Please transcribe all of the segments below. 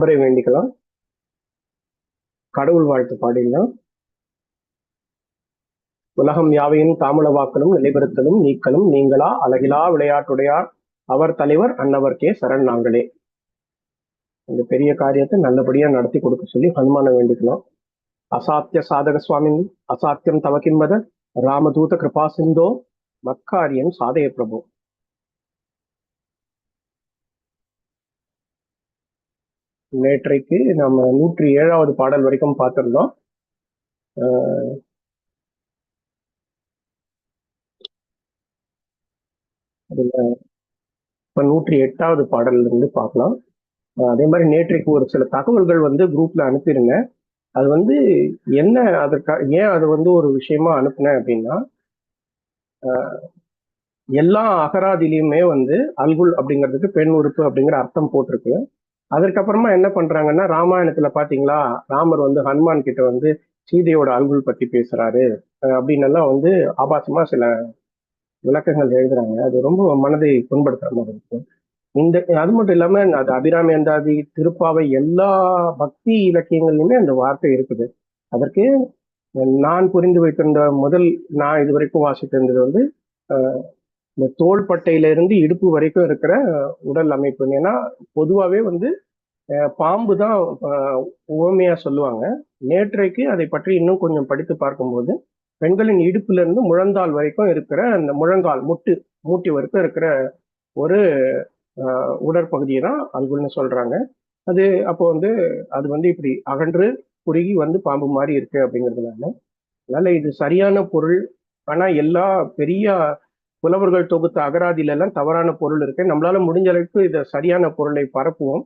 அவரை வேண்டிக்கலாம். கடவுள் வாழ்த்து பாடிடலாம். உலகம் யாவையும் தாமல வாக்கலும் நிலைபெறுத்தலும் நீக்கலும் நீங்களா? அழகிலா விளையாட்டுடையார் அவர் தலைவர் அன்னவர் கே. சரண் நாங்களே. இந்த பெரிய காரியத்தை நல்லபடியா நடத்தி கொடுக்க சொல்லி ஹனுமான வேண்டிக்கலாம். அசாத்திய சாதக சுவாமி அசாத்தியம் தவக்கின்பத ராமதூத கிருபா சிந்தோ மக்காரியம் சாதய பிரபு. நேற்றைக்கு நம்ம நூற்றி ஏழாவது பாடல் வரைக்கும் பார்த்துருந்தோம். அஹ் நூற்றி எட்டாவது பாடல்ல இருந்து பார்க்கலாம் அதே மாதிரி நேற்றைக்கு ஒரு சில தகவல்கள் வந்து குரூப்ல அனுப்பிடுங்க அது வந்து என்ன அதற்கா ஏன் அது வந்து ஒரு விஷயமா அனுப்புனேன் அப்படின்னா எல்லா அகராதிலையுமே வந்து அல்குல் அப்படிங்கிறதுக்கு பெண் உறுப்பு அப்படிங்கிற அர்த்தம் போட்டிருக்கு. அதற்கப்புறமா என்ன பண்றாங்கன்னா ராமாயணத்துல பாத்தீங்களா? ராமர் வந்து ஹனுமான் கிட்ட வந்து சீதையோட அல்குல் பத்தி பேசுறாரு. அப்படின்னு எல்லாம் வந்து ஆபாசமா சில விளக்கங்கள் எழுதுறாங்க. அது ரொம்ப மனதை புண்படுத்துற மாதிரி இருக்கும் இந்த அது மட்டும் இல்லாம அது அபிராமி அந்தாதி திருப்பாவை எல்லா பக்தி இலக்கியங்கள்லயுமே அந்த வார்த்தை இருக்குது. அதற்கு நான் புரிந்து வைத்திருந்த முதல் நான் இது வரைக்கும் வாசித்திருந்தது வந்து இந்த தோள்பட்டையில இருந்து இடுப்பு வரைக்கும் இருக்கிற உடல் அமைப்பு. ஏன்னா பொதுவாகவே வந்து பாம்பு தான் ஓமையா சொல்லுவாங்க. நேற்றைக்கு அதை பற்றி இன்னும் கொஞ்சம் படித்து பார்க்கும்போது பெண்களின் இடுப்புல இருந்து முழந்தாள் வரைக்கும் இருக்கிற அந்த முழங்கால் முட்டு மூட்டி வரைக்கும் இருக்கிற ஒரு உடற்பகுதியை தான் அல்குல்னு சொல்றாங்க. அது அப்போ வந்து அது வந்து இப்படி அகன்று குறுகி வந்து பாம்பு மாதிரி இருக்கு அப்படிங்கிறதுனால அதனால இது சரியான பொருள். ஆனா எல்லா பெரிய புலவர்கள் தொகுத்த அகராதியில எல்லாம் தவறான பொருள் இருக்கு. நம்மளால முடிஞ்ச அளவுக்கு இதை சரியான பொருளை பரப்புவோம்.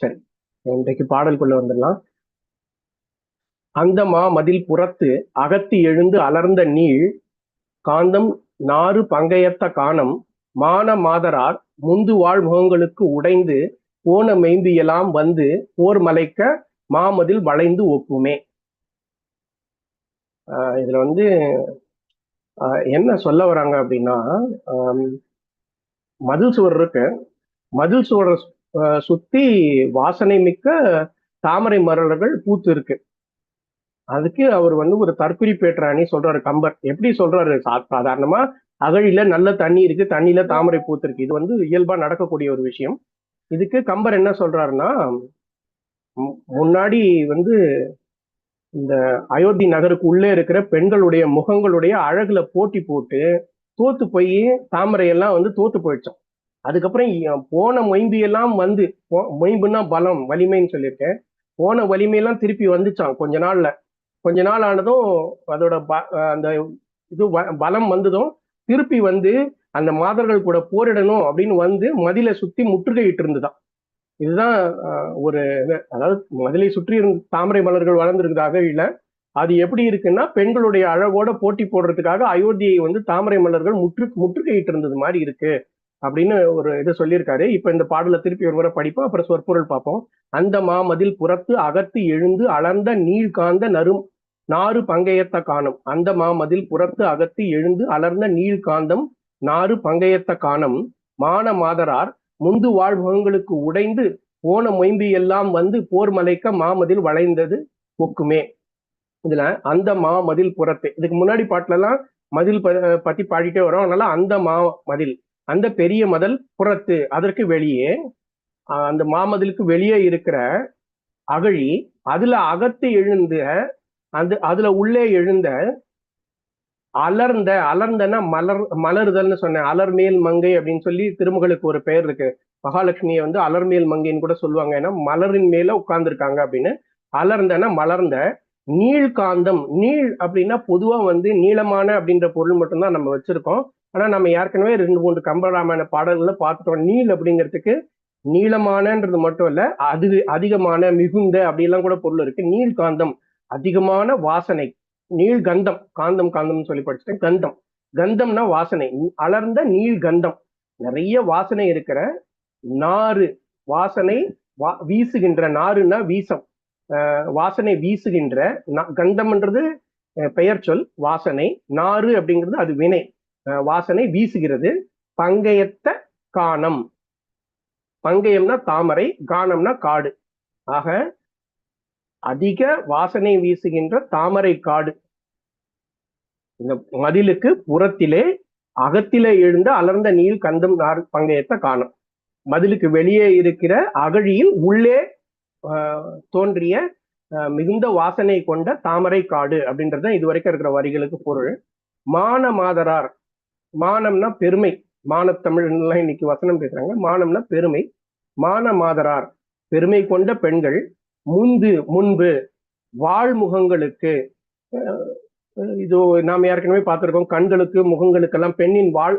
சரி. இன்றைக்கு பாடல்குள்ள வந்துடலாம். அந்த மா மதில் புறத்து அகத்தி எழுந்து அலர்ந்த நீள் காந்தம் நாறு பங்கையத்த காணம் மான மாதரார் முந்து வாழ் முகங்களுக்கு உடைந்து போன எல்லாம் வந்து போர் மலைக்க மாமதில் வளைந்து ஒப்புமே. ஆஹ் இதுல வந்து என்ன சொல்ல வராங்க அப்படின்னா மதில் சுவர் இருக்கு. மதில் சுவரை சுத்தி வாசனை மிக்க தாமரை மரலர்கள் பூத்து இருக்கு. அதுக்கு அவர் வந்து ஒரு தற்குறிப்பேற்றாணி சொல்றாரு கம்பர். எப்படி சொல்றாரு? சா- சாதாரணமா அகழில நல்ல தண்ணி இருக்கு தண்ணியில தாமரை பூத்து இருக்கு. இது வந்து இயல்பா நடக்கக்கூடிய ஒரு விஷயம். இதுக்கு கம்பர் என்ன சொல்றாருன்னா முன்னாடி வந்து இந்த அயோத்தி நகருக்கு உள்ளே இருக்கிற பெண்களுடைய முகங்களுடைய அழகுல போட்டி போட்டு தோத்து போய் தாமரை எல்லாம் வந்து தோத்து போயிடுச்சோம். அதுக்கப்புறம் போன மொயம்பியெல்லாம் வந்து போ- மொயம்புன்னா பலம் வலிமைன்னு சொல்லியிருக்கேன். போன வலிமையெல்லாம் திருப்பி வந்துச்சான் கொஞ்ச நாள்ல. கொஞ்ச நாள் ஆனதும் அதோட ப- அந்த இது வ- பலம் வந்ததும் திருப்பி வந்து அந்த மாதர்கள் கூட போரிடணும் அப்படின்னு வந்து மதிலை சுத்தி முற்றுகையிட்டு இருந்துதான் இதுதான் ஒரு இது. அதாவது மதிலை சுற்றி இருந்த தாமரை மலர்கள் வளர்ந்துருக்குது இல்லை. அது எப்படி இருக்குன்னா பெண்களுடைய அழகோட போட்டி போடுறதுக்காக அயோத்தியை வந்து தாமரை மலர்கள் முற்று முற்றுகையிட்டு இருந்தது மாதிரி இருக்கு. அப்படின்னு ஒரு இது சொல்லியிருக்காரு. இப்ப இந்த பாடலை திருப்பி ஒரு முறை படிப்போம் அப்புறம் சொற்பொருள் பார்ப்போம். அந்த மாமதில் புறத்து அகத்து எழுந்து அலர்ந்த நீள் காந்த நரும் நாறு பங்கையத்த காணம். அந்த மாமதில் புறத்து அகத்து எழுந்து அலர்ந்த நீள் காந்தம் நாறு பங்கையத்த காணம். மான மாதரார் முந்து வாழ்வகங்களுக்கு உடைந்து போன மொயம்பி எல்லாம் வந்து போர் மலைக்க மாமதில் வளைந்தது ஒக்குமே. இதுல அந்த மாமதில் புறத்து. இதுக்கு முன்னாடி பாட்டுல எல்லாம் மதில் ப- பத்தி பாடிட்டே வரும். அதனால அந்த மா மதில். அந்த பெரிய மதல் புறத்து அதற்கு வெளியே அந்த மாமதிலுக்கு வெளியே இருக்கிற அகழி அதுல அகத்து எழுந்த அந்த அதுல உள்ளே எழுந்த அலர்ந்த அலர்ந்தனா மலர் மலருதல்னு சொன்னேன். அலர்மேல் மங்கை அப்படின்னு சொல்லி திருமகளுக்கு ஒரு பெயர் இருக்கு. மகாலட்சுமியை வந்து அலர்மேல் மங்கைன்னு கூட சொல்லுவாங்க. ஏன்னா மலரின் மேல உட்கார்ந்துருக்காங்க அப்படின்னு. அலர்ந்தனா மலர்ந்த நீழ்காந்தம் நீள் அப்படின்னா பொதுவா வந்து நீளமான அப்படின்ற பொருள் மட்டும்தான் நம்ம வச்சிருக்கோம். ஆனால் நம்ம ஏற்கனவே ரெண்டு மூன்று கம்பராமாயண பாடல்களை பார்த்துட்டோம். நீள் அப்படிங்கிறதுக்கு நீளமானன்றது மட்டும் இல்ல அது அதிகமான மிகுந்த அப்படிலாம் கூட பொருள் இருக்கு. நீழ்காந்தம் அதிகமான வாசனை. நீள் கந்தம் காந்தம் காந்தம்னு சொல்லி படிச்சுட்டேன். கந்தம். கந்தம்னா வாசனை. அலர்ந்த நீள் கந்தம். நிறைய வாசனை இருக்கிற நாறு. வாசனை வா வீசுகின்ற நாறுனா வீசம். வாசனை வீசுகின்ற நா- கந்தம்ன்றது பெயர் சொல் வாசனை. நாறு அப்படிங்கிறது அது வினை. வாசனை வீசுகிறது. பங்கையத்த காணம். பங்கயம்னா தாமரை காணம்னா காடு. ஆக அதிக வாசனை வீசுகின்ற தாமரை காடு. இந்த மதிலுக்கு புறத்திலே அகத்திலே எழுந்த அலர்ந்த நீர் கந்தம் நார் பங்கயத்தை காணும். மதிலுக்கு வெளியே இருக்கிற அகழியில் உள்ளே ஆஹ், தோன்றிய மிகுந்த வாசனை கொண்ட தாமரை காடு அப்படின்றது தான் இதுவரைக்கும் இருக்கிற வரிகளுக்கு பொருள். மான மாதரார் மானம்னா பெருமை. மானத்தமிழ்லாம் இன்னைக்கு வசனம் பேசுறாங்க மானம்னா பெருமை. மான மாதரார் பெருமை கொண்ட பெண்கள் முந்து முன்பு வாழ்முகங்களுக்கு இது நாம் ஏற்கனவே பார்த்துருக்கோம். கண்களுக்கு முகங்களுக்கெல்லாம் பெண்ணின் வாழ்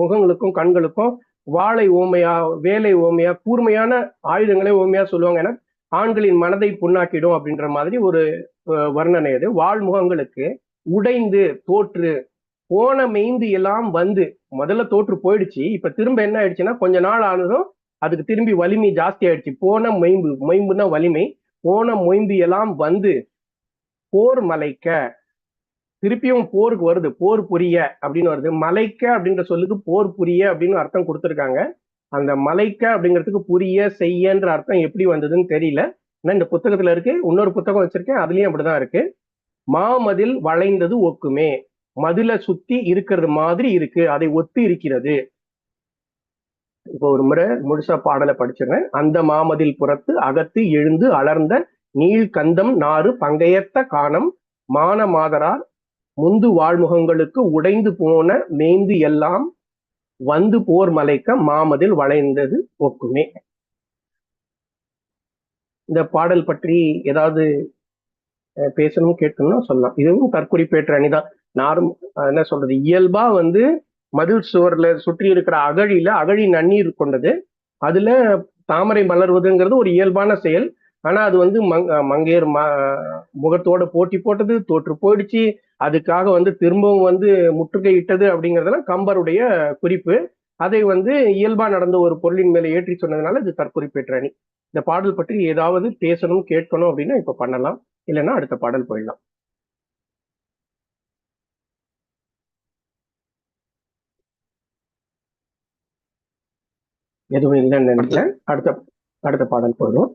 முகங்களுக்கும் கண்களுக்கும் வாளை ஓமையா வேலை ஓமையா கூர்மையான ஆயுதங்களே ஓமையா சொல்லுவாங்க. ஏன்னா ஆண்களின் மனதை புண்ணாக்கிடும் அப்படின்ற மாதிரி ஒரு வர்ணனை அது. வாழ்முகங்களுக்கு உடைந்து தோற்று போன மெய்ந்து எல்லாம் வந்து முதல்ல தோற்று போயிடுச்சு. இப்ப திரும்ப என்ன ஆயிடுச்சுன்னா கொஞ்ச நாள் ஆனதும் அதுக்கு திரும்பி வலிமை ஜாஸ்தி ஆயிடுச்சு. போன மொயம்பு மொயம்புனா வலிமை. போன மொயம்பு எல்லாம் வந்து போர் மலைக்க திருப்பியும் போருக்கு வருது. போர் புரிய அப்படின்னு வருது. மலைக்க அப்படின்ற சொல்லுக்கு போர் புரிய அப்படின்னு அர்த்தம் கொடுத்துருக்காங்க. அந்த மலைக்க அப்படிங்கிறதுக்கு புரிய செய்யன்ற அர்த்தம் எப்படி வந்ததுன்னு தெரியல. ஆனா இந்த புத்தகத்துல இருக்கு. இன்னொரு புத்தகம் வச்சிருக்கேன். அதுலயும் அப்படிதான் இருக்கு. மாமதில் வளைந்தது ஒக்குமே. மதில சுத்தி இருக்கிறது மாதிரி இருக்கு அதை ஒத்து இருக்கிறது. இப்போ ஒரு முறை முழுசா பாடலை படிச்சிருவேன் அந்த மாமதில் புறத்து அகத்து எழுந்து அலர்ந்த நீள் கந்தம் நாறு பங்கையத்த காணம் மான மாதரார் முந்து வாழ்முகங்களுக்கு உடைந்து போன மேய்ந்து எல்லாம் வந்து போர் மலைக்க மாமதில் வளைந்தது ஒக்குமே. இந்த பாடல் பற்றி ஏதாவது பேசணும் கேட்கணும்னா சொல்லலாம். இதுவும் தற்குறிப்பேற்ற அணிதான் நார்ம் என்ன சொல்றது? இயல்பா வந்து மதில் சுவர்ல சுற்றி இருக்கிற அகழியில அகழி நன்னீர் கொண்டது. அதுல தாமரை மலர்வதுங்கிறது ஒரு இயல்பான செயல். ஆனா அது வந்து மங் மங்கையர் ம முகத்தோட போட்டி போட்டது தோற்று போயிடுச்சு. அதுக்காக வந்து திரும்பவும் வந்து முற்றுகையிட்டது அப்படிங்கிறதெல்லாம் கம்பருடைய குறிப்பு. அதை வந்து இயல்பா நடந்த ஒரு பொருளின் மேலே ஏற்றி சொன்னதுனால இது தற்குறிப்பேற்ற அணி. இந்த பாடல் பற்றி ஏதாவது பேசணும் கேட்கணும் அப்படின்னா இப்ப பண்ணலாம். இல்லைன்னா அடுத்த பாடல் போயிடலாம். எதுவும் இல்லைன்னு நினைக்கிறேன். அடுத்த அடுத்த பாடல் போயிடும்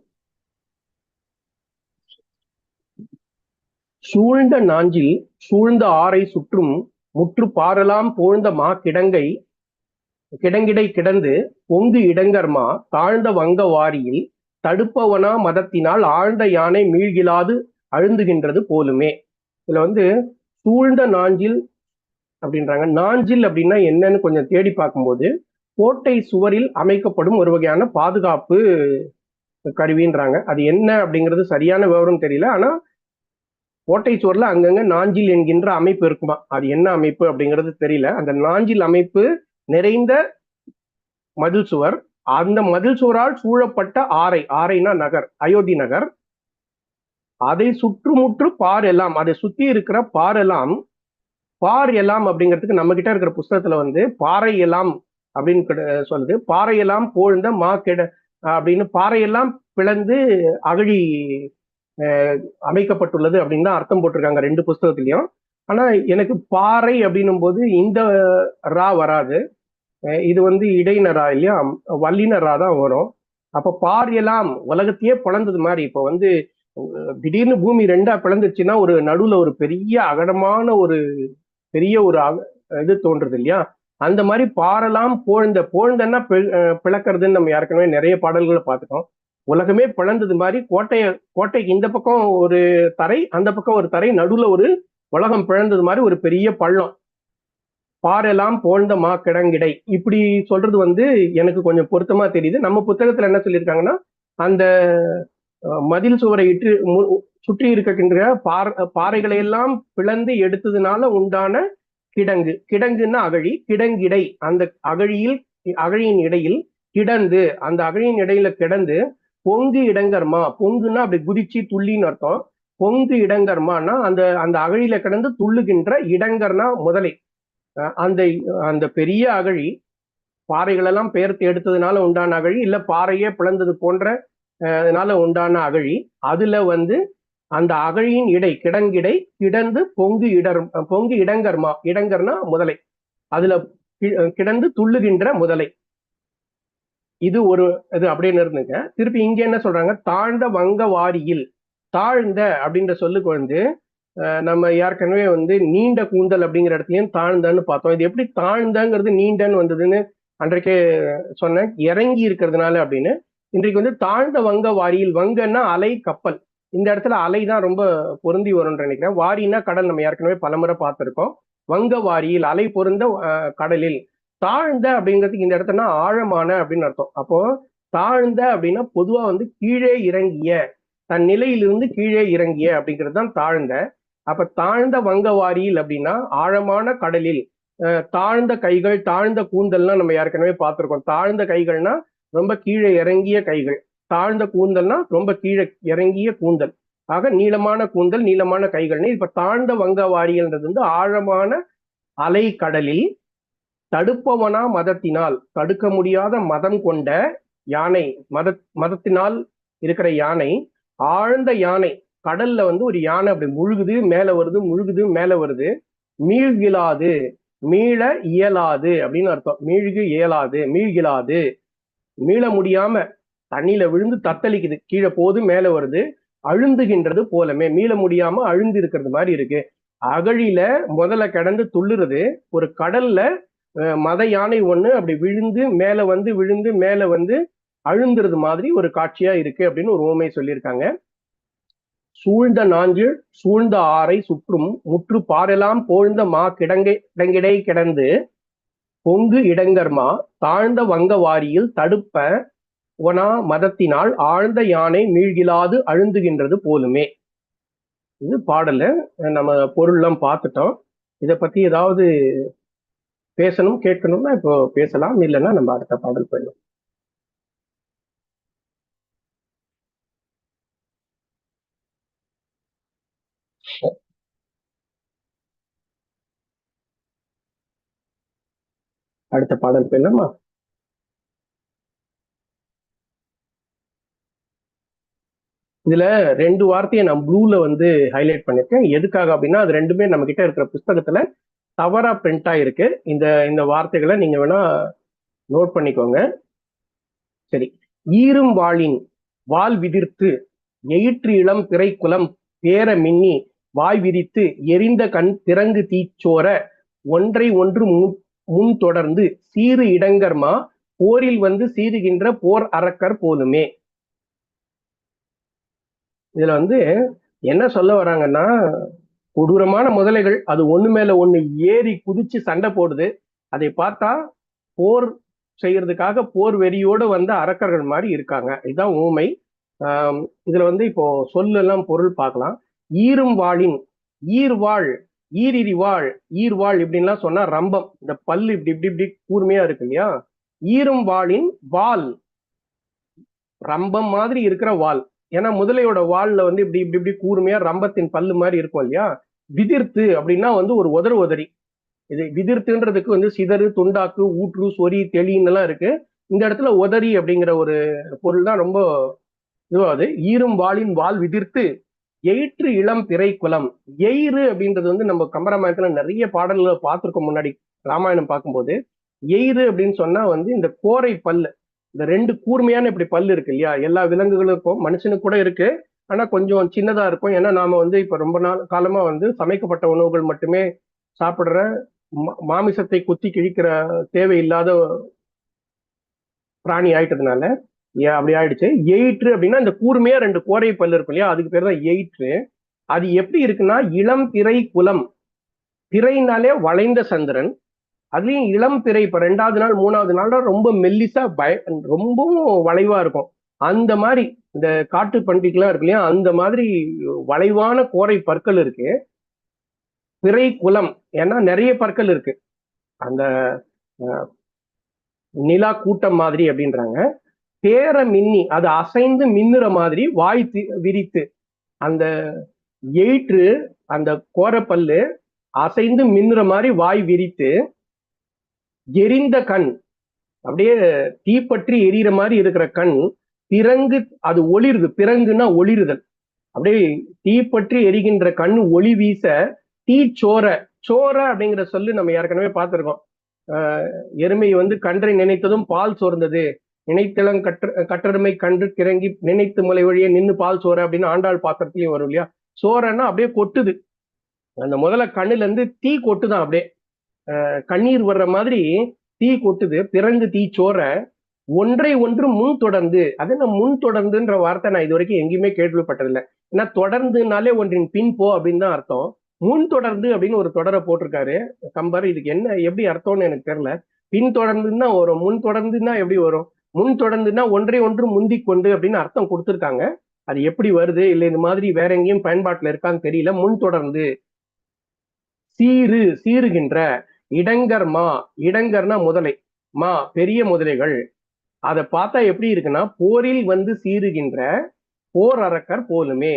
சூழ்ந்த நாஞ்சில் சூழ்ந்த ஆறை சுற்றும் முற்று பாரலாம் போழ்ந்த மா கிடங்கை கிடங்கிடை கிடந்து பொங்கு இடங்கர்மா தாழ்ந்த வங்க வாரியில் தடுப்பவனா மதத்தினால் ஆழ்ந்த யானை மீழ்கிலாது அழுந்துகின்றது போலுமே. இதுல வந்து சூழ்ந்த நாஞ்சில் அப்படின்றாங்க. நாஞ்சில் அப்படின்னா என்னன்னு கொஞ்சம் தேடி பார்க்கும்போது கோட்டை சுவரில் அமைக்கப்படும் ஒரு வகையான பாதுகாப்பு கருவின்றாங்க. அது என்ன அப்படிங்கிறது சரியான விவரம் தெரியல. ஆனா கோட்டை சுவர்ல அங்கங்க நாஞ்சில் என்கின்ற அமைப்பு இருக்குமா? அது என்ன அமைப்பு அப்படிங்கிறது தெரியல. அந்த நாஞ்சில் அமைப்பு நிறைந்த மதில் சுவர். அந்த மதில் சுவரால் சூழப்பட்ட ஆறை ஆறைனா நகர் அயோத்தி நகர். அதை சுற்றுமுற்று பார் எல்லாம் அதை சுத்தி இருக்கிற பார் எல்லாம் பார் எல்லாம் அப்படிங்கிறதுக்கு நம்ம கிட்ட இருக்கிற புஸ்தகத்துல வந்து பாறை எல்லாம் அப்படின்னு கிட- சொல்லுது. பாறையெல்லாம் போழ்ந்த மா கெட அப்படின்னு பாறையெல்லாம் பிளந்து அகழி அஹ், அமைக்கப்பட்டுள்ளது அப்படின்னு தான் அர்த்தம் போட்டிருக்காங்க ரெண்டு புஸ்தகத்துலையும். ஆனா எனக்கு பாறை அப்படின்னும் போது இந்த ரா வராது. இது வந்து இடையினரா இல்லையா? வல்லினரா தான் வரும். அப்ப பார் எல்லாம் உலகத்தையே பிளந்தது மாதிரி இப்போ வந்து திடீர்னு பூமி ரெண்டா பிளந்துச்சுன்னா ஒரு நடுவுல ஒரு பெரிய அகடமான ஒரு பெரிய ஒரு அக- இது தோன்றுது இல்லையா? அந்த மாதிரி பாறலாம் போழ்ந்த போழ்ந்தன்னா பிளக்கிறதுன்னு நம்ம ஏற்கனவே நிறைய பாடல்களை பார்த்துட்டோம். உலகமே பிளந்தது மாதிரி கோட்டையை கோட்டைக்கு இந்த பக்கம் ஒரு தரை அந்த பக்கம் ஒரு தரை நடுவுல ஒரு உலகம் பிழந்தது மாதிரி ஒரு பெரிய பள்ளம். பாரெல்லாம் போழ்ந்த மா கிடங்கிடை. இப்படி சொல்றது வந்து எனக்கு கொஞ்சம் பொருத்தமா தெரியுது. நம்ம புத்தகத்துல என்ன சொல்லியிருக்காங்கன்னா அந்த மதில் சுவரை இட்டு மு- சுற்றி இருக்கின்ற பார் பாறைகளை எல்லாம் பிளந்து எடுத்ததுனால உண்டான கிடங்கு. கிடங்குன்னா அகழி கிடங்கிடை. அந்த அகழியில் அகழியின் இடையில் கிடந்து அந்த அகழியின் இடையில கிடந்து பொங்கு இடங்கர்மா. பொங்குன்னா அப்படி குதிச்சு துள்ளின்னு அர்த்தம். பொங்கு இடங்கர்மான்னா அந்த அந்த அகழியில கிடந்து துள்ளுகின்ற இடங்கர்னா முதலை. அஹ் அந்த அந்த பெரிய அகழி பாறைகளெல்லாம் பெயர்த்து எடுத்ததுனால உண்டான அகழி இல்ல பாறையே பிளந்தது போன்ற அதனால உண்டான அகழி. அதுல வந்து அந்த அகழியின் இடை கிடங்கிடை கிடந்து பொங்கு இடர் பொங்கு இடங்கர்மா இடங்கர்னா முதலை. அதுல கி- கிடந்து துள்ளுகின்ற முதலை. இது ஒரு இது அப்படின்னு இருந்துங்க திருப்பி இங்க என்ன சொல்றாங்க? தாழ்ந்த வங்க வாரியில். தாழ்ந்த அப்படின்ற சொல்லுக்கு வந்து நம்ம ஏற்கனவே வந்து நீண்ட கூந்தல் அப்படிங்கிற இடத்துலயும் தாழ்ந்தன்னு பார்த்தோம். இது எப்படி தாழ்ந்தங்கிறது நீண்டன்னு வந்ததுன்னு அன்றைக்கே சொன்னேன். இறங்கி இருக்கிறதுனால அப்படின்னு. இன்றைக்கு வந்து தாழ்ந்த வங்க வாரியில் வங்கன்னா அலை கப்பல். இந்த இடத்துல அலை தான் ரொம்ப பொருந்தி வரும்னு நினைக்கிறேன். வாரின்னா கடல் நம்ம ஏற்கனவே பலமுறை பார்த்துருக்கோம். வங்க வாரியில் அலை பொருந்த கடலில் தாழ்ந்த அப்படிங்கிறதுக்கு இந்த இடத்துல ஆழமான அப்படின்னு அர்த்தம். அப்போ தாழ்ந்த அப்படின்னா பொதுவா வந்து கீழே இறங்கிய தன் நிலையிலிருந்து கீழே இறங்கிய அப்படிங்கிறது தான் தாழ்ந்த. அப்ப தாழ்ந்த வங்க வாரியில் அப்படின்னா ஆழமான கடலில் தாழ்ந்த கைகள் தாழ்ந்த கூந்தல்னா நம்ம ஏற்கனவே பார்த்துருக்கோம். தாழ்ந்த கைகள்னா ரொம்ப கீழே இறங்கிய கைகள். தாழ்ந்த கூந்தல்னா ரொம்ப கீழே இறங்கிய கூந்தல். ஆக நீளமான கூந்தல் நீளமான கைகள்னு இப்ப தாழ்ந்த வங்க வாரியல்ன்றது வந்து ஆழமான அலை கடலில் தடுப்பவனா மதத்தினால் தடுக்க முடியாத மதம் கொண்ட யானை மத மதத்தினால் இருக்கிற யானை ஆழ்ந்த யானை கடல்ல வந்து ஒரு யானை அப்படி முழுகுது மேல வருது முழுகுது மேல வருது. மீழ்கிலாது மீள இயலாது அப்படின்னு அர்த்தம். மீழ்கு இயலாது மீழ்கிலாது மீள முடியாம தண்ணியில விழுந்து தத்தளிக்குது. கீழே போது மேல வருது. அழுந்துகின்றது போலமே. மீள முடியாம அழுந்து இருக்கிறது மாதிரி இருக்கு. அகழியில முதல்ல கிடந்து துள்ளுறது. ஒரு கடல்ல அஹ், மத யானை ஒண்ணு அப்படி விழுந்து மேல வந்து விழுந்து மேல வந்து அழுந்துறது மாதிரி ஒரு காட்சியா இருக்கு அப்படின்னு ஒரு உவமை சொல்லியிருக்காங்க. சூழ்ந்த நாஞ்சு சூழ்ந்த ஆறை சுற்றும் முற்று பாரெல்லாம் போழ்ந்த மா கிடங்கை கிடங்கிடை கிடந்து பொங்கு இடங்கர்மா தாழ்ந்த வங்க வாரியில் தடுப்ப ஒனா மதத்தினால் ஆழ்ந்த யானை மீழ்கிலாது அழுந்துகின்றது போலுமே. இது பாடல நம்ம பொருள்லாம் பார்த்துட்டோம். இதை பத்தி ஏதாவது பேசணும் கேட்கணும்னா இப்போ பேசலாம். இல்லைன்னா நம்ம அடுத்த பாடல் போயிடலாம். அடுத்த பாடல் போயிடலாமா? இதுல ரெண்டு வார்த்தையை நான் ப்ளூல வந்து ஹைலைட் பண்ணிருக்கேன் எதுக்காக அப்படின்னா அது ரெண்டுமே நம்ம கிட்ட இருக்கிற புஸ்தகத்துல தவறா பிரிண்ட் ஆயிருக்கு. இந்த இந்த வார்த்தைகளை நீங்க வேணா நோட் பண்ணிக்கோங்க. சரி. ஈரும் வாளின் வால் விதிர்த்து எயிற்று இளம் திரைக்குளம் பேர மின்னி வாய் விரித்து எரிந்த கண் திறங்கு தீச்சோர ஒன்றை ஒன்று முன் முன் தொடர்ந்து சீறு இடங்கர்மா போரில் வந்து சீறுகின்ற போர் அரக்கர் போலுமே இதுல வந்து என்ன சொல்ல வராங்கன்னா கொடூரமான முதலைகள் அது ஒண்ணு மேல ஒண்ணு ஏறி குதிச்சு சண்டை போடுது. அதை பார்த்தா போர் செய்யறதுக்காக போர் வெறியோடு வந்த அரக்கர்கள் மாதிரி இருக்காங்க. இதுதான் ஊமை ஆஹ் இதுல வந்து இப்போ சொல்லெல்லாம் பொருள் பார்க்கலாம். ஈரும் வாழின் ஈர்வாள் ஈரிரி வாழ் ஈர்வாள் இப்படின்லாம் சொன்னா ரம்பம். இந்த பல்லு இப்படி இப்படி இப்படி கூர்மையா இருக்கு இல்லையா? ஈரும் வாளின் வால் ரம்பம் மாதிரி இருக்கிற வால் ஏன்னா முதலையோட வால்ல வந்து இப்படி இப்படி இப்படி கூர்மையா ரம்பத்தின் பல்லு மாதிரி இருக்கும் இல்லையா? விதிர்த்து அப்படின்னா வந்து ஒரு உதறு உதறி. இது விதிர்த்துன்றதுக்கு வந்து சிதறு துண்டாக்கு ஊற்று சொறி தெளின்னு எல்லாம் இருக்கு. இந்த இடத்துல உதறி அப்படிங்கிற ஒரு பொருள் தான் ரொம்ப இதுவாகுது ஈரும் வாளின் வால் விதிர்த்து எயிற்று இளம் திரை குலம் எயிறு அப்படின்றது வந்து நம்ம கம்பராமாயணத்துல நிறைய பாடல்களை பார்த்துருக்கோம் முன்னாடி ராமாயணம் பார்க்கும்போது. எயிறு அப்படின்னு சொன்னா வந்து இந்த கோரை பல்லு. இந்த ரெண்டு கூர்மையான இப்படி பல்லு இருக்கு இல்லையா? எல்லா விலங்குகளுக்கும் மனுஷனுக்கு கூட இருக்கு. ஆனா கொஞ்சம் சின்னதா இருக்கும். ஏன்னா நாம வந்து இப்ப ரொம்ப நாள் காலமா வந்து சமைக்கப்பட்ட உணவுகள் மட்டுமே சாப்பிடுற மா- மாமிசத்தை குத்தி கிழிக்கிற தேவையில்லாத பிராணி ஆயிட்டதுனால ஏன் அப்படி ஆயிடுச்சு. எயிற்று அப்படின்னா இந்த கூர்மையா ரெண்டு கோரை பல்லு இருக்கும் இல்லையா? அதுக்கு பேர் தான் எயிற்று. அது எப்படி இருக்குன்னா இளம் திரை குலம். திரைனாலே வளைந்த சந்திரன். அதுலயும் இளம் திரை இப்ப ரெண்டாவது நாள் மூணாவது நாள் ரொம்ப மெல்லிசா பய ரொம்பவும் வளைவா இருக்கும். அந்த மாதிரி இந்த காட்டு பண்டிகைலாம் இருக்கு இல்லையா அந்த மாதிரி வளைவான கோரை பற்கள் இருக்கு. பிறை குலம் ஏன்னா நிறைய பற்கள் இருக்கு. அந்த நிலா கூட்டம் மாதிரி அப்படின்றாங்க. பேர மின்னி அது அசைந்து மின்னுற மாதிரி வாய் தி- விரித்து அந்த எயிற்று அந்த கோரப்பல்லு அசைந்து மின்னுற மாதிரி வாய் விரித்து எரிந்த கண். அப்படியே தீப்பற்றி எரியற மாதிரி இருக்கிற கண் பிறங்கு அது ஒளிருது. பிறங்குன்னா ஒளிருதல். அப்படியே தீப்பற்றி எரிகின்ற கண் ஒளி வீச தீ சோர சோர அப்படிங்கிற சொல்லு நம்ம ஏற்கனவே பார்த்துருக்கோம். ஆஹ் எருமை வந்து கன்றை நினைத்ததும் பால் சோர்ந்தது. நினைத்தளம் கற்று கற்றருமை கன்று கிறங்கி நினைத்து முலை வழியே நின்னு பால் சோற அப்படின்னு ஆண்டாள் பாத்திரத்திலையும் வரும் இல்லையா? சோறன்னா அப்படியே கொட்டுது. அந்த முதல்ல கண்ணுல இருந்து தீ கொட்டுதான் அப்படியே. கண்ணீர் வர்ற மாதிரி தீ கொட்டுது பிறந்து தீ சோற. ஒன்றை ஒன்று முன் தொடர்ந்து அது என்ன முன் தொடர்ந்துன்ற வார்த்தை நான் இது வரைக்கும் எங்கேயுமே கேள்விப்பட்டதில்லை. ஏன்னா தொடர்ந்துனாலே ஒன்றின் பின் போ அப்படின்னு தான் அர்த்தம். முன் தொடர்ந்து அப்படின்னு ஒரு தொடரை போட்டிருக்காரு. கம்பர் இதுக்கு என்ன எப்படி அர்த்தம்னு எனக்கு தெரியல. பின் தொடர்ந்துன்னா வரும் முன் தொடர்ந்துன்னா எப்படி வரும்? முன் தொடர்ந்துன்னா ஒன்றை ஒன்று முந்தி கொண்டு அப்படின்னு அர்த்தம் கொடுத்துருக்காங்க. அது எப்படி வருது? இல்லை இந்த மாதிரி வேற எங்கேயும் பயன்பாட்டில் இருக்கான்னு தெரியல. முன் தொடர்ந்து. சீரு சீருகின்ற இடங்கர் மா. இடங்கர்னா முதலை. மா பெரிய முதலைகள். அதை பார்த்தா எப்படி இருக்குன்னா போரில் வந்து சீருகின்ற போர் அரக்கர் போலுமே.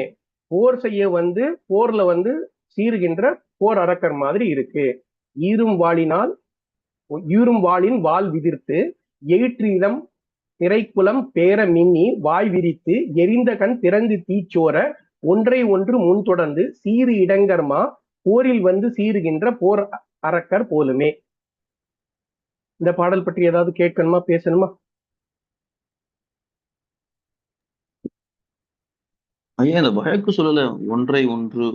போர் செய்ய வந்து போர்ல வந்து சீருகின்ற போர் அரக்கர் மாதிரி இருக்கு. ஈரும் வாளினால் ஈரும் வாளின் வாள் விதிர்த்து எயிற்றிலம் திரைக்குளம் பேர மின்னி வாய் விரித்து எரிந்த கண் திறந்து தீச்சோர ஒன்றை ஒன்று முன் தொடர்ந்து சீறு இடங்கர்மா போரில் வந்து சீருகின்ற போர் அரக்கர் போலுமே. இந்த பாடல் பற்றி ஏதாவது கேட்கணுமா பேசணுமா? ஐயா இந்த வழக்கு சொல்லல ஒன்றை ஒன்று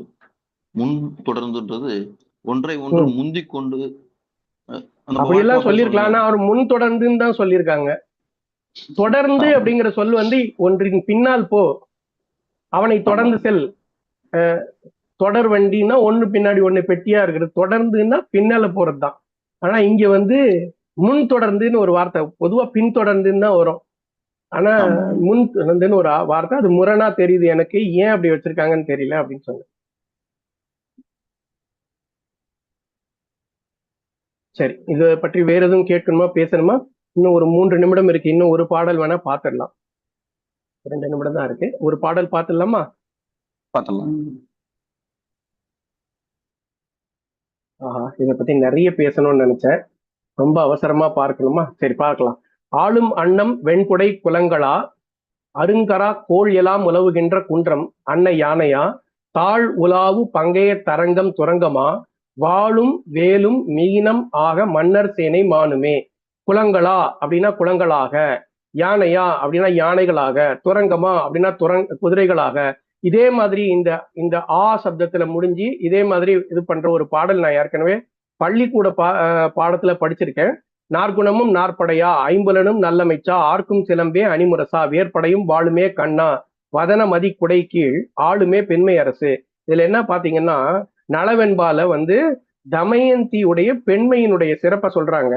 முன் தொடர்ந்துன்றது ஒன்றை ஒன்று. முந்தி கொண்டு அஹ், அந்த அப்படி எல்லாம் வாய்ப்பாடு சொல்லியிருக்கலாம். ஆனா அவர் முன் தொடர்ந்துன்னு தான் சொல்லியிருக்காங்க. தொடர்ந்து. அப்படிங்கிற சொல் வந்து ஒன்றின் பின்னால் போ. அவனை தொடர்ந்து செல். தொடர் வண்டின்னா ஒண்ணு பின்னாடி ஒண்ணு பெட்டியா இருக்குது. தொடர்ந்துன்னா பின்னால போறதுதான். ஆனா இங்க வந்து முன் தொடர்ந்துன்னு ஒரு வார்த்தை. பொதுவா பின் தொடர்ந்துன்னு தான் வரும். ஆனா. முன் தொடர்ந்துன்னு ஒரு வார்த்தை. அது முரணா தெரியுது எனக்கு. ஏன் அப்படி வச்சிருக்காங்கன்னு தெரியல அப்படின்னு சொன்னேன். சரி இதை பற்றி வேற எதுவும் கேட்கணுமா பேசணுமா? இன்னும் ஒரு மூன்று நிமிடம் இருக்கு. இன்னும் ஒரு பாடல் வேணா பார்த்துடலாம். ரெண்டு நிமிடம் தான் இருக்கு. ஒரு பாடல் பார்த்துடலாமா? பார்த்தலாம் இதை பத்தி நிறைய பேசணும்னு நினைச்சேன். ரொம்ப அவசரமா பார்க்கணுமா? சரி பார்க்கலாம். ஆளும் அன்னம் வெண்குடை குலங்களா? அருங்கரா கோள் எலாம் உலவுகின்ற குன்றம் அன்னை யானையா? தாழ் உலாவு பங்கைய தரங்கம் துரங்கமா வாழும் வேலும் மீனம் ஆக மன்னர் சேனை மானுமே. குலங்களா அப்படின்னா குலங்களாக யானையா அப்படின்னா யானைகளாக துரங்கமா அப்படின்னா துரங் குதிரைகளாக இதே மாதிரி இந்த இந்த ஆ சப்தத்துல முடிஞ்சு இதே மாதிரி இது பண்ற ஒரு பாடல் நான் ஏற்கனவே பள்ளிக்கூட பா பாடத்துல படிச்சிருக்கேன். நாற்குணமும் நாற்படையா ஐம்புலனும் நல்லமைச்சா ஆர்க்கும் சிலம்பே அணிமுரசா வேற்படையும் வாளுமே கண்ணா வதன மதி குடை கீழ் ஆளுமே பெண்மை அரசு. இதுல என்ன பாத்தீங்கன்னா நலவெண்பால வந்து தமயந்தியுடைய பெண்மையினுடைய சிறப்பை சொல்றாங்க.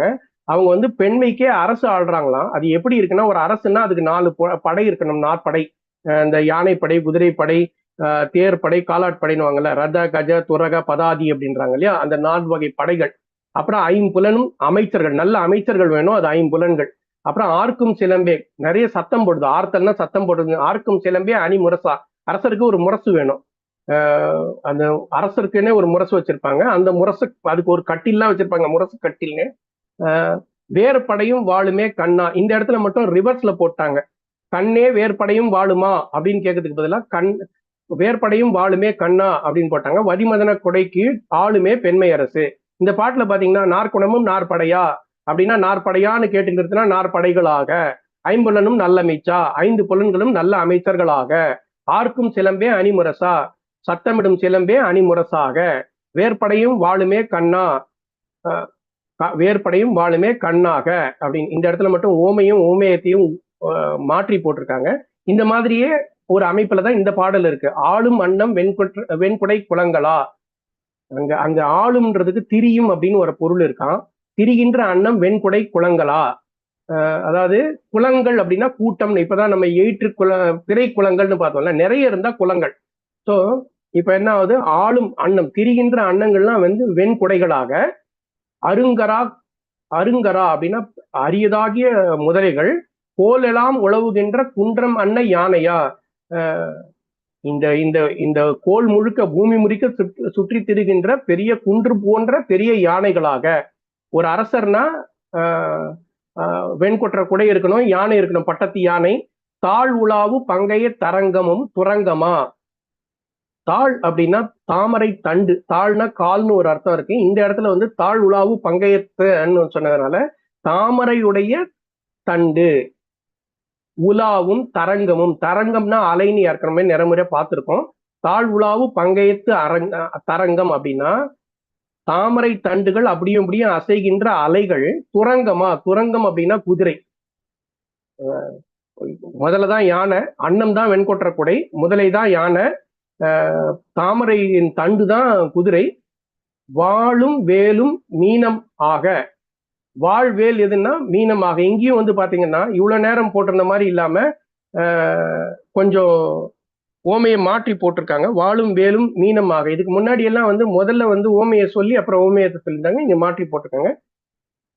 அவங்க வந்து பெண்மைக்கே அரசு ஆள்றாங்களாம். அது எப்படி இருக்குன்னா ஒரு அரசுன்னா அதுக்கு நாலு படை இருக்கணும் நாற்படை. இந்த யானைப்படை குதிரைப்படை அஹ் தேர்ப்படை காலாட்படைன்னு ரத கஜ துரக பதாதி அப்படின்றாங்க இல்லையா? அந்த நான்கு வகை படைகள். அப்புறம் ஐம்புலனும் அமைச்சர்கள். நல்ல அமைச்சர்கள் வேணும். அது ஐம்புலன்கள். அப்புறம் ஆர்க்கும் சிலம்பே. நிறைய சத்தம் போடுது. ஆர்த்தல்னா சத்தம் போடுது. ஆர்க்கும் சிலம்பே அணி முரசா. அரசருக்கு ஒரு முரசு வேணும். அந்த அரசருக்குன்னே ஒரு முரசு வச்சிருப்பாங்க. அந்த முரசு அதுக்கு ஒரு கட்டில்லாம் வச்சிருப்பாங்க. முரசு கட்டில்னு. வேறு படையும் வாழுமே கண்ணா. இந்த இடத்துல மட்டும் ரிவர்ஸ்ல போட்டாங்க. கண்ணே வேர்படையும் வாழுமா அப்படின்னு கேட்கறதுக்கு பதிலாக கண் வேர்படையும் வாழுமே கண்ணா அப்படின்னு போட்டாங்க. வதிமதன கொடைக்கு ஆளுமே பெண்மை அரசு. இந்த பாட்டுல பாத்தீங்கன்னா நாற்குணமும் நாற்படையா? அப்படின்னா நாற்படையான்னு கேட்டுங்கிறதுனா நாற்படைகளாக. ஐம்புலனும் நல்ல அமைச்சா ஐந்து புலன்களும் நல்ல அமைச்சர்களாக. ஆர்க்கும் சிலம்பே அணிமுரசா? சத்தமிடும் சிலம்பே அணிமுரசாக. வேர்படையும் வாழுமே கண்ணா? அஹ் க- கண்ணாக. அப்படின்னு இந்த இடத்துல மட்டும் ஓமையும் ஓமேயத்தையும் மாற்றி போட்டிருக்காங்க. இந்த மாதிரியே ஒரு அமைப்புல தான் இந்த பாடல் இருக்கு. ஆளும் அன்னம் வெண்குற்ற வெண்குடை குளங்களா? அங்க அங்க ஆளும்ன்றதுக்கு திரியும் அப்படின்னு ஒரு பொருள் இருக்கான் திரிகின்ற அன்னம் வெண்குடை குளங்களா? அதாவது குளங்கள் அப்படின்னா கூட்டம். இப்பதான் நம்ம எயிற்று குல திரை குளங்கள்னு பார்த்தோம்ல. நிறைய இருந்தா குளங்கள். ஸோ இப்ப என்ன ஆகுது? ஆளும் அன்னம் திரிகின்ற அன்னங்கள்லாம் வந்து வெண்குடைகளாக அருங்கரா அருங்கரா அப்படின்னா அரியதாகிய முதலைகள். கோலெல்லாம் உழவுகின்ற குன்றம் அன்ன யானையா? இந்த இந்த இந்த கோல் முழுக்க பூமி முறிக்க சுற்றி சுற்றி திரிகின்ற பெரிய குன்று போன்ற பெரிய யானைகளாக. ஒரு அரசர்னா ஆஹ் ஆஹ் வெண்கொற்ற குடை இருக்கணும் யானை இருக்கணும் பட்டத்து யானை. தாழ் உலாவு பங்கைய தரங்கமும் துரங்கமா? தாழ் அப்படின்னா தாமரை தண்டு. தாழ்னா கால்னு ஒரு அர்த்தம் இருக்கு. இந்த இடத்துல வந்து தாழ் உலாவு பங்கையத்துன்னு சொன்னதுனால தாமரையுடைய தண்டு. உலாவும் தரங்கமும். தரங்கம்னா அலைன்னு ஏற்கனவே நிறைமுறை பார்த்திருக்கோம். தாழ் உலாவு பங்கயத்து அரங்க தரங்கம் அப்படின்னா தாமரை தண்டுகள் அப்படியும் அப்படியும் அசைகின்ற அலைகள் துரங்கமா? துரங்கம் அப்படின்னா குதிரை. அஹ் முதல்ல தான் யானை அன்னம் தான் வெண்கொற்ற குடை முதலை தான் யானை தாமரையின் தண்டு தான் குதிரை. வாழும் வேலும் மீனம் ஆக வாழ்வேல் எதுன்னா மீனம் ஆக இங்கேயும் வந்து பாத்தீங்கன்னா இவ்வளவு நேரம் போட்டிருந்த மாதிரி இல்லாம கொஞ்சம் ஓமையை மாற்றி போட்டிருக்காங்க. வாளும் வேலும் மீனமாக. இதுக்கு முன்னாடி எல்லாம் வந்து முதல்ல வந்து ஓமையை சொல்லி அப்புறம் ஓமையத்தை சொல்லியிருந்தாங்க. இங்க மாற்றி போட்டிருக்காங்க.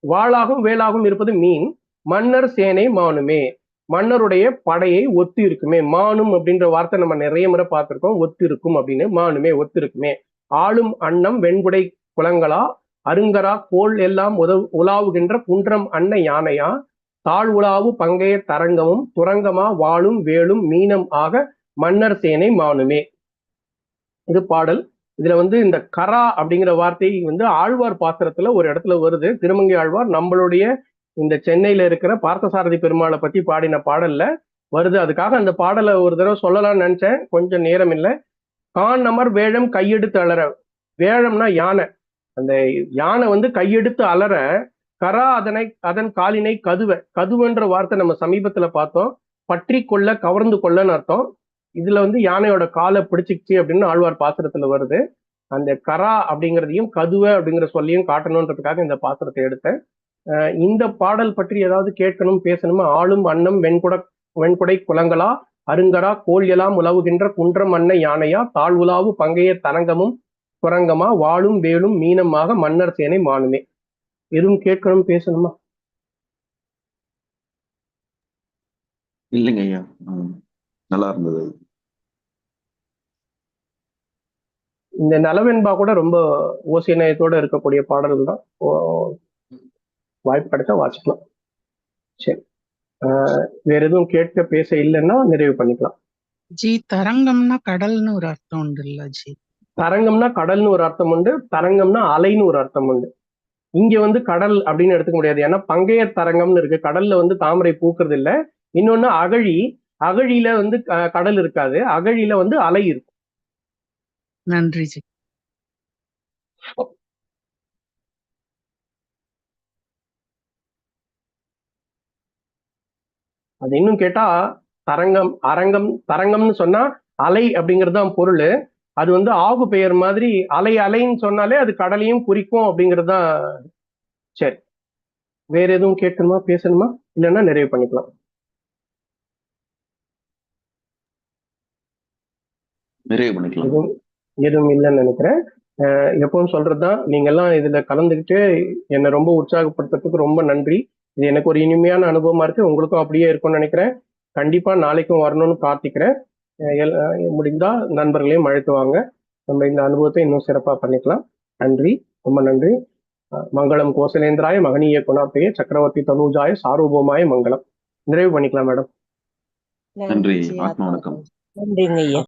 வாளாகும் வேலாகும் இருப்பது மீன் மன்னர் சேனை மானுமே. மன்னருடைய படையை ஒத்து இருக்குமே. மானும் அப்படின்ற வார்த்தை நம்ம நிறைய முறை பார்த்திருக்கோம். ஒத்து இருக்கும் அப்படின்னு மானுமே ஒத்து இருக்குமே. ஆளும் அன்னம் வெண்குடை குளங்களா அருங்கரா கோல் எல்லாம் உதவு உலாவுகின்ற குன்றம் அன்ன யானையா? தாழ் உலாவு பங்கைய தரங்கமும் துரங்கமா வாழும் வேலும் மீனம் ஆக மன்னர் சேனை மானுமே. இது பாடல். இதுல வந்து இந்த கரா அப்படிங்கிற வார்த்தை வந்து ஆழ்வார் பாத்திரத்துல ஒரு இடத்துல வருது. திருமங்கை ஆழ்வார் நம்மளுடைய இந்த சென்னையில இருக்கிற பார்த்தசாரதி பெருமாளை பத்தி பாடின பாடல்ல வருது. அதுக்காக அந்த பாடலை ஒரு தடவை சொல்லலாம்னு நினைச்சேன். கொஞ்சம் நேரம் இல்லை. கான் அமர் வேழம் கையெடுத்து அலற. வேழம்னா யானை. அந்த யானை வந்து கையெடுத்து அலற கரா அதனை அதன் காலினை கதுவ கதுவன்ற வார்த்தை நம்ம சமீபத்துல பார்த்தோம். பற்றி கொள்ள கவர்ந்து கொள்ளன்னு அர்த்தம். இதுல வந்து யானையோட காலை பிடிச்சிக்கிச்சு அப்படின்னு ஆழ்வார் பாத்திரத்துல வருது. அந்த கரா அப்படிங்கிறதையும் கதுவ அப்படிங்கிற சொல்லியும் காட்டணுன்றதுக்காக இந்த பாத்திரத்தை எடுத்தேன். இந்த பாடல் பற்றி ஏதாவது கேட்கணும் பேசணுமா? ஆளும் அன்னம் வெண்குட வெண்குடை குலங்களா? அருங்கடா கோல் எல்லாம் உலவுகின்ற குன்றம் அன்ன யானையா? தாழ்வுலாவு பங்கைய தரங்கமும் குரங்கமா வாளும் வேலும் மீனமாக மன்னர் சேனை மானுமே. எதுவும் கேட்கணும் பேசணுமா? இல்லைங்க ஐயா. நல்லா இருந்தது. இந்த நலவென்பா கூட ரொம்ப ஓசிய நயத்தோட இருக்கக்கூடிய பாடல்கள் தான். ஓ- வாய்ப்பு கிடைச்சா வாசிக்கலாம். சரி. ஆஹ் வேற எதுவும் கேட்க பேச இல்லைன்னா நிறைவு பண்ணிக்கலாம். ஜி தரங்கம்னா கடல்னு ஒரு அர்த்தம் உண்டு இல்ல ஜி. தரங்கம்னா கடல்னு ஒரு அர்த்தம் உண்டு தரங்கம்னா அலைன்னு ஒரு அர்த்தம் உண்டு. இங்க வந்து கடல் அப்படின்னு எடுத்துக்க முடியாது. ஏன்னா பங்கைய தரங்கம்னு இருக்கு. கடல்ல வந்து தாமரை பூக்குறது இல்ல இன்னொன்னு அகழி. அகழியில வந்து கடல் இருக்காது. அகழியில வந்து அலை இருக்கும். நன்றி ஜி. அது இன்னும் கேட்டா தரங்கம் அரங்கம் தரங்கம்னு சொன்னா அலை அப்படிங்கிறது தான் பொருள். அது வந்து ஆகு பெயர் மாதிரி அலை அலைன்னு சொன்னாலே அது கடலையும் குறிக்கும் அப்படிங்கிறது தான் சரி. வேற எதுவும் கேட்கணுமா பேசணுமா? இல்லைன்னா நிறைவு பண்ணிக்கலாம். நிறைவு பண்ணிக்கலாம். எதுவும் எதுவும் இல்லைன்னு நினைக்கிறேன். எப்பவும் சொல்றதுதான். நீங்க எல்லாம் இதுல கலந்துக்கிட்டு என்னை ரொம்ப உற்சாகப்படுத்துறதுக்கு ரொம்ப நன்றி. இது எனக்கு ஒரு இனிமையான அனுபவமா இருக்கு. உங்களுக்கும் அப்படியே இருக்கும்னு நினைக்கிறேன். கண்டிப்பா நாளைக்கும் வரணும்னு பிரார்த்திக்கிறேன். அஹ் எல்- அஹ் முடிந்தா நண்பர்களையும் அழைத்துவாங்க. நம்ம இந்த அனுபவத்தை இன்னும் சிறப்பா பண்ணிக்கலாம். நன்றி ரொம்ப நன்றி. அஹ் மங்களம் கோசலேந்திராய மகனீய குணாத்தைய சக்கரவர்த்தி தனூஜாய சார்வபௌமாய மங்களம். நிறைவு பண்ணிக்கலாம் மேடம். நன்றி ஆத்மா வணக்கம். நன்றிங்க